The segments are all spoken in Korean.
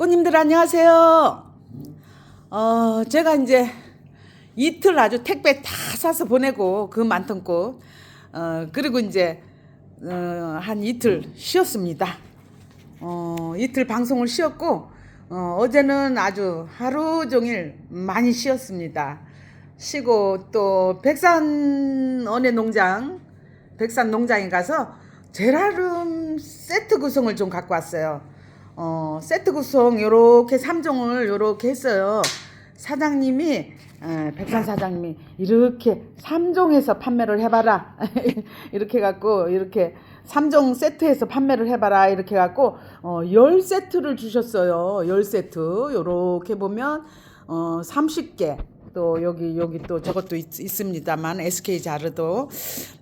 꽃님들 안녕하세요. 어, 제가 이제 이틀 아주 택배 다 사서 보내고 그 많던 꽃. 어, 그리고 이제 어, 한 이틀 쉬었습니다. 어, 이틀 방송을 쉬었고 어, 어제는 아주 하루 종일 많이 쉬었습니다. 쉬고 또 백산 언의 농장 백산 농장에 가서 제라름 세트 구성을 좀 갖고 왔어요. 어, 세트 구성 요렇게 3종을 요렇게 했어요. 사장님이 에, 백산 사장님이 이렇게 3종해서 판매를 해봐라. 이렇게 갖고 이렇게 3종 세트해서 판매를 해봐라. 이렇게 갖고 어, 10세트를 주셨어요. 10세트. 요렇게 보면 어, 30개 또 여기 여기 또 저것도 있, 있습니다만 SK 자르도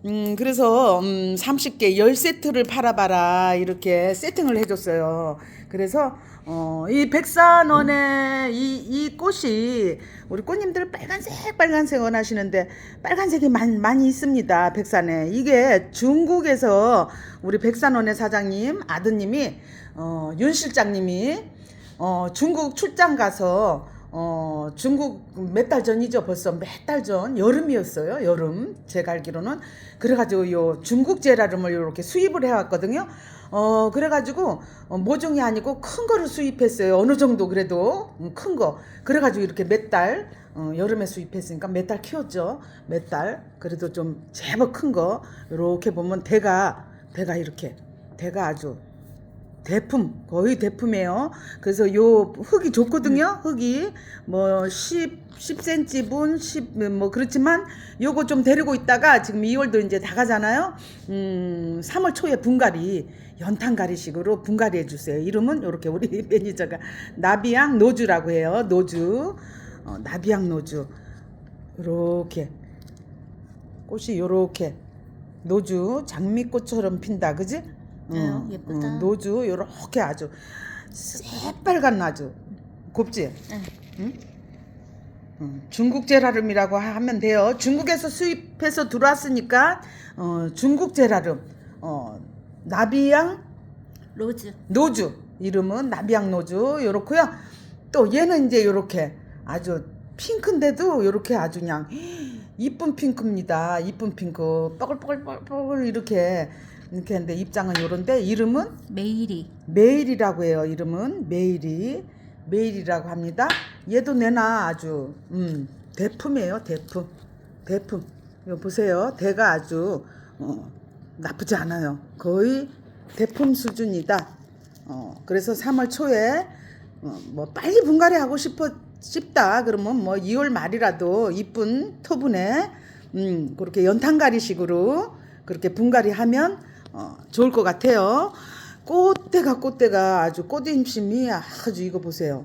음 그래서 음 30개 10세트를 팔아 봐라 이렇게 세팅을 해 줬어요. 그래서 어이 백산원의 이, 이 꽃이 우리 꽃님들 빨간색 빨간색 원하시는데 빨간색이 많이, 많이 있습니다 백산에 이게 중국에서 우리 백산원의 사장님 아드님이 어 윤 실장님이 어 중국 출장 가서 어 중국 몇 달 전이죠? 벌써 몇 달 전? 여름이었어요 여름. 제가 알기로는. 그래가지고 요 중국 제라름을 이렇게 수입을 해왔거든요. 어 그래가지고 어, 모종이 아니고 큰 거를 수입했어요. 어느 정도 그래도. 음, 큰거. 그래가지고 이렇게 몇달 어, 여름에 수입했으니까 몇 달 키웠죠? 몇 달. 그래도 좀 제법 큰 거. 이렇게 보면 대가 대가 이렇게. 대가 아주 대품 거의 대품이에요. 그래서 요 흙이 좋거든요. 흙이 뭐 10, 10cm 분, 10 뭐 그렇지만 요거 좀 데리고 있다가 지금 2월도 이제 다 가잖아요. 음, 3월 초에 분갈이 연탄가리식으로 분갈이 해주세요. 이름은 요렇게 우리 매니저가 나비양 노주라고 해요. 노주 어, 나비양 노주 요렇게 꽃이 요렇게 노주 장미꽃처럼 핀다, 그지? 네, 응, 예쁘다. 응, 노주 요렇게 아주 새빨간 아주 곱지? 응. 응? 응, 중국 제라름이라고 하면 돼요. 중국에서 수입해서 들어왔으니까 어, 중국 제라름 어, 나비양 로즈. 노주 이름은 나비양 노주 요렇고요. 또 얘는 이제 요렇게 아주 핑크인데도 요렇게 아주 그냥 이쁜 핑크입니다. 이쁜 핑크 뻐글뻐글뻐글 이렇게 이렇게 했는데 입장은 요런데 이름은 메이리. 메일이라고 해요. 이름은 메일이 메일이라고 합니다. 얘도 내나 아주 음 대품이에요. 대품 대품 이거 보세요. 대가 아주 어, 나쁘지 않아요. 거의 대품 수준이다. 어 그래서 3월 초에 어, 뭐 빨리 분갈이 하고 싶어 싶다 그러면 뭐 2월 말이라도 이쁜 토분에 음 그렇게 연탄가리식으로 그렇게 분갈이 하면 어, 좋을 것 같아요. 꽃대가 꽃대가 아주 꽃임심이 아주 이거 보세요.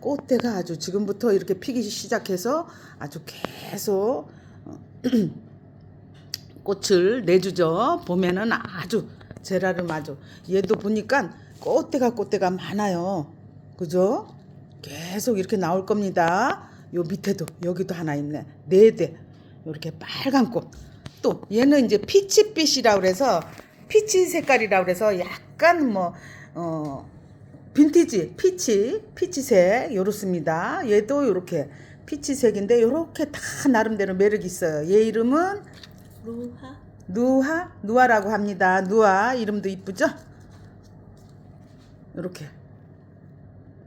꽃대가 아주 지금부터 이렇게 피기 시작해서 아주 계속 어, 꽃을 내주죠. 봄에는 아주 제라름 아주 얘도 보니까 꽃대가 꽃대가 많아요. 그죠? 계속 이렇게 나올 겁니다. 요 밑에도 여기도 하나 있네. 네 대. 이렇게 빨간 꽃. 또 얘는 이제 피치빛이라 그래서 피치 색깔이라 그래서 약간 뭐 어, 빈티지 피치 피치색 요렇습니다. 얘도 요렇게 피치색인데 요렇게 다 나름대로 매력이 있어요. 얘 이름은 로하. 누하 누아라고 합니다. 누아 이름도 이쁘죠? 요렇게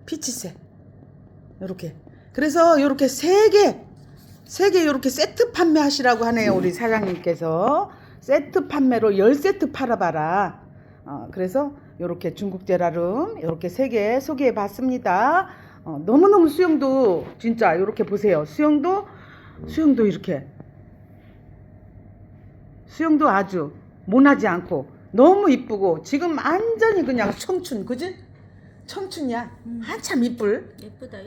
피치색 요렇게 그래서 요렇게 세개세개 요렇게 세트 판매하시라고 하네요 우리 사장님께서 세트 판매로 열 세트 팔아봐라 어, 그래서 요렇게 중국 제라름 요렇게 세 개 소개해 봤습니다 어, 너무너무 수영도 진짜 요렇게 보세요 수영도 수영도 이렇게 수영도 아주 모나지 않고 너무 이쁘고 지금 완전히 그냥 청춘 그지? 청춘이야 음. 한참 이쁠 응. 예쁘다.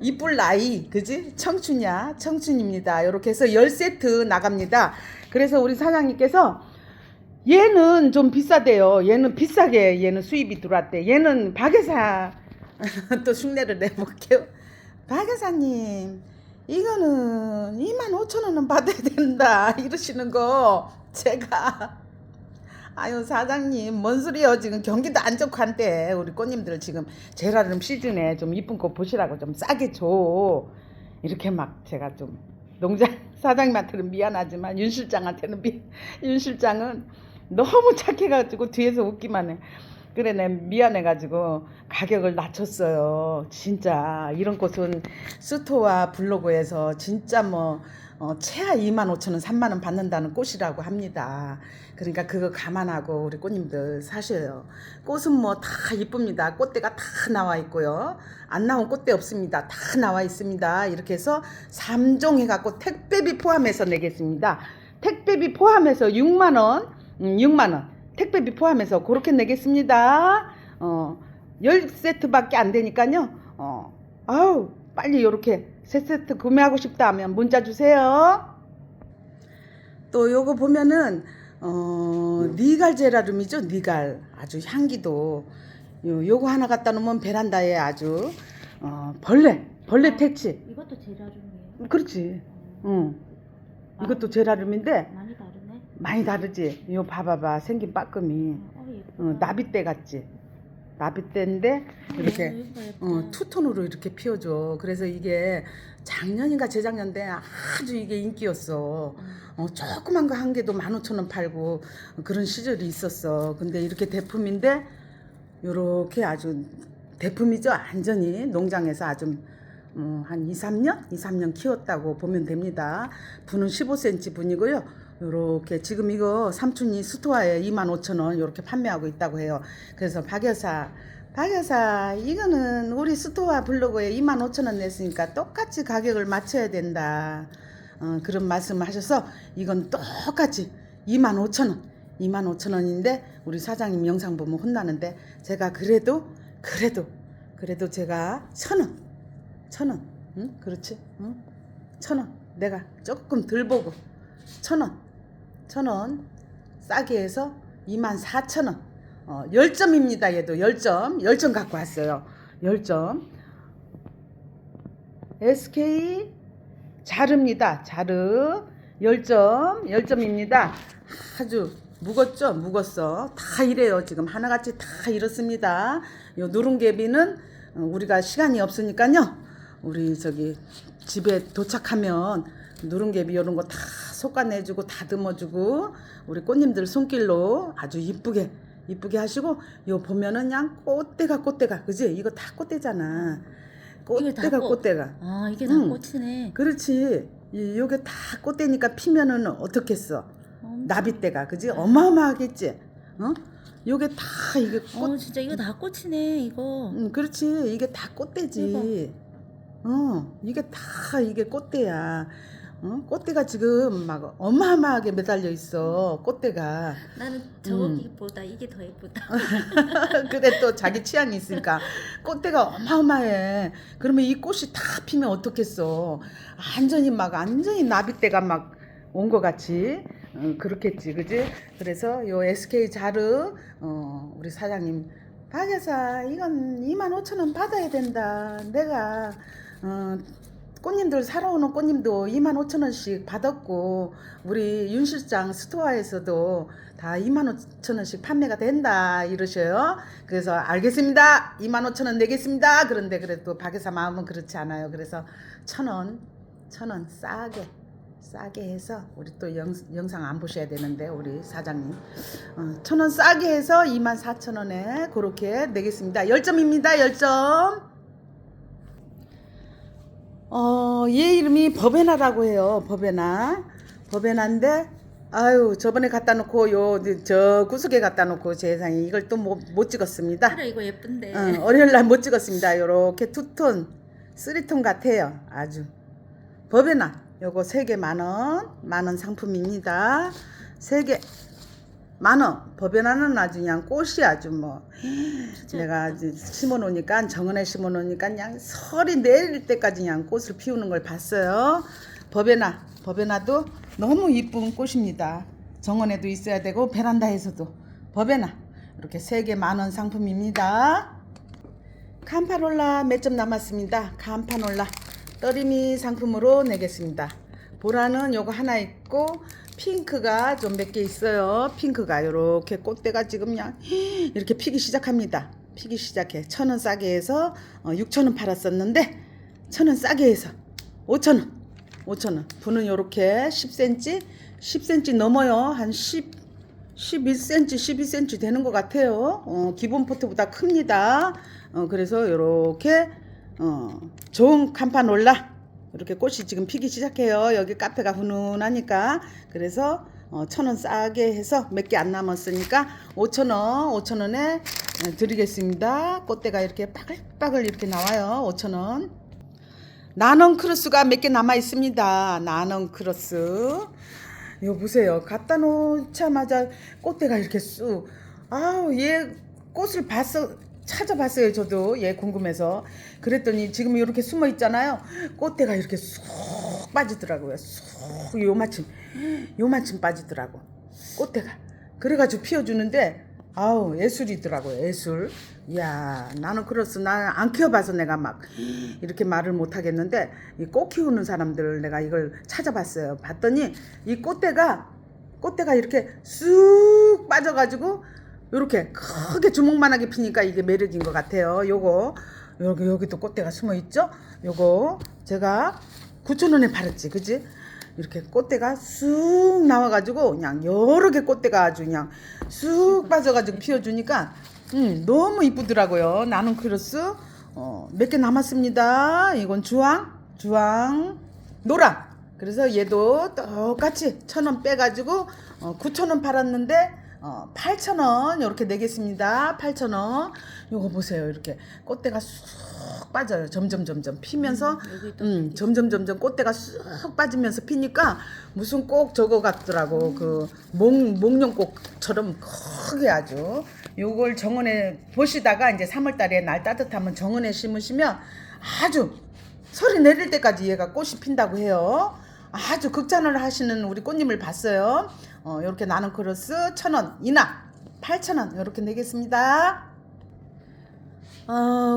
이쁠 나이 그지? 청춘이야 청춘입니다 이렇게 해서 10세트 나갑니다 그래서 우리 사장님께서 얘는 좀 비싸대요. 얘는 비싸게 얘는 수입이 들어왔대. 얘는 박여사. 또 흉내를 내볼게요. 박여사님 이거는 2만 5천 원은 받아야 된다. 이러시는 거 제가. 아유 사장님 뭔 소리요? 지금 경기도 안 좋고 한때 우리 꽃님들 지금 제라름 시즌에 좀 이쁜 꽃 보시라고 좀 싸게 줘. 이렇게 막 제가 좀 농장 사장님한테는 미안하지만 윤 실장한테는 미, 윤 실장은 너무 착해가지고 뒤에서 웃기만 해. 그래 내 미안해가지고 가격을 낮췄어요. 진짜. 이런 꽃은 스토와 블로그에서 진짜 뭐 어, 최하 2만 5천 원, 3만 원 받는다는 꽃이라고 합니다. 그러니까 그거 감안하고 우리 꽃님들 사셔요. 꽃은 뭐 다 이쁩니다. 꽃대가 다 나와 있고요. 안 나온 꽃대 없습니다. 다 나와 있습니다. 이렇게 해서 3종 해갖고 택배비 포함해서 내겠습니다. 택배비 포함해서 6만 원, 음, 6만 원. 택배비 포함해서 그렇게 내겠습니다. 어, 10세트밖에 안 되니까요. 어, 아우, 빨리 요렇게 세 세트 구매하고 싶다 하면 문자 주세요. 또 요거 보면은 어 니갈 제라름이죠 니갈. 아주 향기도. 요 요거 하나 갖다 놓으면 베란다에 아주 어 벌레 벌레 퇴치 이것도 제라름이에요. 그렇지. 응. 이것도 제라름인데 많이 다르네. 많이 다르지. 요 봐봐봐. 생긴 빠끔이. 어, 예쁘다. 어, 나비떼 같지 나비떼인데 이렇게 예쁘다, 예쁘다. 어, 투톤으로 이렇게 피워줘. 그래서 이게 작년인가 재작년 때 아주 이게 인기였어. 어, 조그만 거 한 개도 15,000원 팔고 그런 시절이 있었어. 근데 이렇게 대품인데 요렇게 아주 대품이죠. 완전히 농장에서 아주 음, 한 2, 3년? 2, 3년 키웠다고 보면 됩니다. 분은 15cm 분이고요. 요렇게 지금 이거 삼촌이 스토어에 25,000원 요렇게 판매하고 있다고 해요. 그래서 박 여사 박 여사 이거는 우리 스토어 블로그에 25,000원 냈으니까 똑같이 가격을 맞춰야 된다. 어, 그런 말씀을 하셔서 이건 똑같이 25,000원 25,000원인데 우리 사장님 영상 보면 혼나는데 제가 그래도 그래도 그래도 제가 천원 천원 응? 그렇지? 응? 천원. 내가 조금 덜 보고 천원 천원 싸게 해서 24,000원. 어, 10점입니다 얘도. 10점. 10점 갖고 왔어요. 10점. SK 자르입니다 자르 10점 10점입니다. 아주 묵었죠? 묵었어 다 이래요 지금. 하나같이 다 이렇습니다. 요 누룽개비는 어, 우리가 시간이 없으니까요. 우리 저기 집에 도착하면 누룽개비 이런 거 다 솎아내주고 다듬어주고 우리 꽃님들 손길로 아주 이쁘게 이쁘게 하시고 요 보면은 그냥 꽃대가 꽃대가. 그지? 이거 다 꽃대잖아. 이게 다 꽃대가 꽃. 꽃대가. 아 이게 다 응. 꽃이네. 그렇지. 이 요게 다 꽃대니까 피면은 어떻겠어? 어, 나비대가. 그지? 어마어마하겠지? 어? 요게 다 이게 꽃. 어 진짜 이거 다 꽃이네 이거. 음, 그렇지. 이게 다 꽃대지. 어 이게 다 이게 꽃대야 어? 꽃대가 지금 막 어마어마하게 매달려 있어 꽃대가. 나는 음. 저기보다 이게 더 예쁘다. 그래 또 자기 취향이 있으니까. 꽃대가 어마어마해. 그러면 이 꽃이 다 피면 어떻겠어? 완전히 막 완전히 나비대가 막 온 것 같이. 어, 그렇겠지. 그지? 그래서 요 SK 자르 어, 우리 사장님 박여사 이건 2만 5천 원 받아야 된다. 내가 어, 꽃님들 사러 오는 꽃님도 2만 5천 원씩 받았고 우리 윤 실장 스토어에서도 다 2만 5천 원씩 판매가 된다 이러셔요. 그래서 알겠습니다. 2만 5천 원 내겠습니다. 그런데 그래도 박여사 마음은 그렇지 않아요. 그래서 천 원, 천원 싸게 싸게 해서 우리 또 영, 영상 안 보셔야 되는데 우리 사장님 어, 천원 싸게 해서 2만 4천 원에 그렇게 내겠습니다. 10점입니다. 10점. 어, 얘 이름이 버베나라고 해요. 버베나. 버베나인데 아유, 저번에 갖다 놓고 요 저 구석에 갖다 놓고 세상에 이걸 또못 찍었습니다. 그래 이거 예쁜데. 어, 월요일 날못 찍었습니다. 요렇게 투톤, 쓰리톤 같아요. 아주. 버베나. 요거 세 개 만 원. 만원 상품입니다. 세 개. 만 원. 버베나는 아주 그냥 꽃이 아주 뭐. 내가 이제 심어 놓으니까 정원에 심어 놓으니까 그냥 설이 내릴 때까지 그냥 꽃을 피우는 걸 봤어요. 버베나, 버베나도 너무 이쁜 꽃입니다. 정원에도 있어야 되고 베란다에서도 버베나 이렇게 세 개 만원 상품입니다. 캄파롤라 몇 점 남았습니다. 캄파놀라 떨이미 상품으로 내겠습니다. 보라는 요거 하나 있고 핑크가 좀 몇 개 있어요. 핑크가 이렇게 꽃대가 지금 그냥 이렇게 피기 시작합니다. 피기 시작해. 천 원 싸게 해서 어, 6천 원 팔았었는데 천 원 싸게 해서 5천 원. 5천 원. 분은 이렇게 10cm, 10cm 넘어요. 한 10, 11cm, 12cm 되는 것 같아요. 어, 기본 포트보다 큽니다. 어, 그래서 이렇게 어, 좋은 캄파놀라 이렇게 꽃이 지금 피기 시작해요. 여기 카페가 훈훈하니까 그래서 어, 천원 싸게 해서 몇 개 안 남았으니까 5천 원, 5천 원에 어, 드리겠습니다. 꽃대가 이렇게 빠글빠글 이렇게 나와요. 5천 원. 나non 크로스가 몇 개 남아 있습니다. 나non 크로스. 이거 보세요. 갖다 놓자마자 꽃대가 이렇게 쑥. 아우 얘 꽃을 봤어 찾아봤어요. 저도 얘 궁금해서. 그랬더니 지금 이렇게 숨어 있잖아요. 꽃대가 이렇게 쑥 빠지더라고요. 쑥 요마침 요마침 빠지더라고. 꽃대가. 그래가지고 피워주는데 아우 예술이더라고요. 예술. 이야 나는 그렇소. 나는 안 키워봐서 내가 막 이렇게 말을 못 하겠는데 이 꽃 키우는 사람들 내가 이걸 찾아봤어요. 봤더니 이 꽃대가 꽃대가 이렇게 쑥 빠져가지고 이렇게 크게 주먹만하게 피니까 이게 매력인 것 같아요. 요거 여기 여기도 꽃대가 숨어 있죠? 요거 제가 9천 원에 팔았지, 그지? 이렇게 꽃대가 쑥 나와가지고 그냥 여러 개 꽃대가 아주 그냥 쑥 빠져가지고 피워주니까 음, 너무 이쁘더라고요. 나는 크로스 어, 몇 개 남았습니다. 이건 주황, 주황, 노랑. 그래서 얘도 똑같이 천 원 빼가지고 어, 9천 원 팔았는데 어, 8천 원 이렇게 내겠습니다. 8천 원. 요거 보세요. 이렇게 꽃대가 쑥 빠져요. 점점 점점 피면서 음, 음, 점점 점점 꽃대가 쑥 빠지면서 피니까 무슨 꼭 저거 같더라고. 그 목, 목련꽃처럼 크게 아주. 요걸 정원에 보시다가 이제 3월 달에 날 따뜻하면 정원에 심으시면 아주 소리 내릴 때까지 얘가 꽃이 핀다고 해요. 아주 극찬을 하시는 우리 꽃님을 봤어요. 어, 이렇게 나는 크로스 천 원, 이나 팔천 원 이렇게 내겠습니다. 어,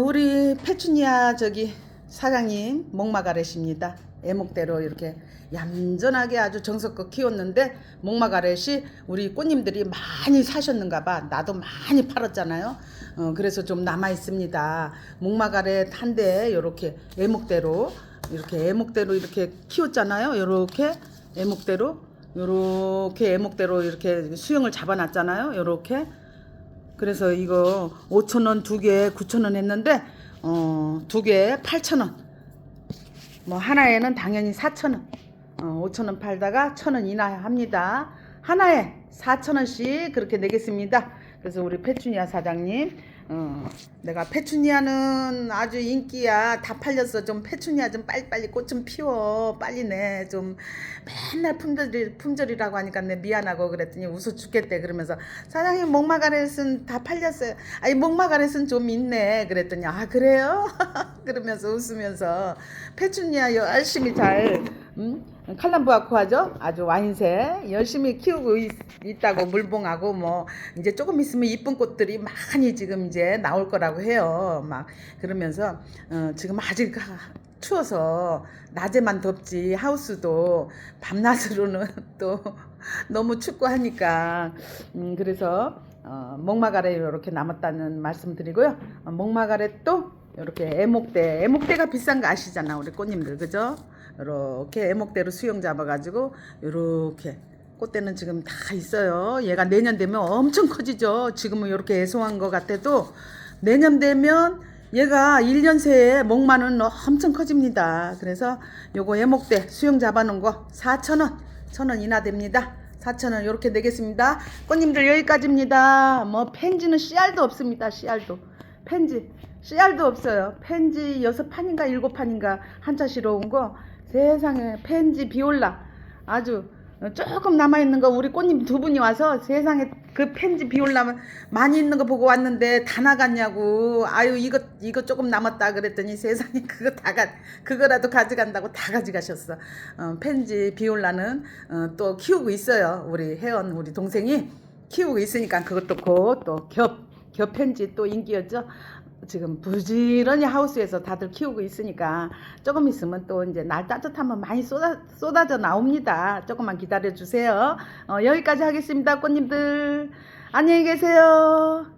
우리 페추니아 저기 사장님 목마가렛입니다. 애목대로 이렇게 얌전하게 아주 정성껏 키웠는데 목마가렛이 우리 꽃님들이 많이 사셨는가 봐. 나도 많이 팔았잖아요. 어, 그래서 좀 남아 있습니다. 목마가렛 한 대 이렇게 애목대로 이렇게 애목대로 이렇게 키웠잖아요. 이렇게 애목대로 요렇게 애목대로 이렇게 수영을 잡아놨잖아요. 요렇게 그래서 이거 5,000원 두개 9,000원 했는데 어, 두개 8,000원. 뭐 하나에는 당연히 4,000원. 어, 5,000원 팔다가 1,000원 이나 합니다. 하나에 4,000원씩 그렇게 내겠습니다. 그래서 우리 페추니아 사장님 어, 내가 페추니아는 아주 인기야. 다 팔렸어. 좀 페추니아 좀 빨리빨리 꽃 좀 피워. 빨리 내. 좀 맨날 품절, 품절이라고 하니까 내 미안하고 그랬더니 웃어 죽겠대. 그러면서 사장님 목마가렛은 다 팔렸어요. 아니 목마가렛은 좀 있네. 그랬더니 아 그래요? 그러면서 웃으면서 페추니아 열심히 잘 음? 칼람부아코하죠? 아주 와인새 열심히 키우고 있, 있다고 물봉하고 뭐 이제 조금 있으면 이쁜 꽃들이 많이 지금 이제 나올 거라고 해요. 막 그러면서 어, 지금 아직 하- 추워서 낮에만 덥지 하우스도 밤낮으로는 또 너무 춥고 하니까 음, 그래서 어, 목마가래 이렇게 남았다는 말씀드리고요. 어, 목마가렛도 이렇게 애목대 애목대가 비싼 거 아시잖아 우리 꽃님들 그죠? 이렇게 애목대로 수영 잡아가지고 이렇게 꽃대는 지금 다 있어요. 얘가 내년 되면 엄청 커지죠. 지금은 이렇게 애송한 것 같아도 내년 되면 얘가 1년 새에 목마는 엄청 커집니다. 그래서 요거 애목대 수영 잡아놓은 거 4,000원, 1,000원 이나 됩니다. 4,000원 이렇게 내겠습니다. 꽃님들 여기까지입니다. 뭐 펜지는 씨알도 없습니다. 씨알도. 펜지 씨알도 없어요. 펜지 여섯 판인가 일곱 판인가 한차시로 온 거 세상에 펜지 비올라. 아주 조금 남아 있는 거 우리 꽃님 두 분이 와서 세상에 그 펜지 비올라 많이 있는 거 보고 왔는데 다 나갔냐고. 아유 이거 이거 조금 남았다 그랬더니 세상에 그거 다가 그거라도 가져간다고 다 가져가셨어. 어, 펜지 비올라는 어, 또 키우고 있어요. 우리 혜원 우리 동생이 키우고 있으니까 그것도 곧또겹 겹 펜지 또 인기였죠 지금 부지런히 하우스에서 다들 키우고 있으니까 조금 있으면 또 이제 날 따뜻하면 많이 쏟아, 쏟아져 나옵니다. 조금만 기다려 주세요. 어, 여기까지 하겠습니다. 꽃님들 안녕히 계세요.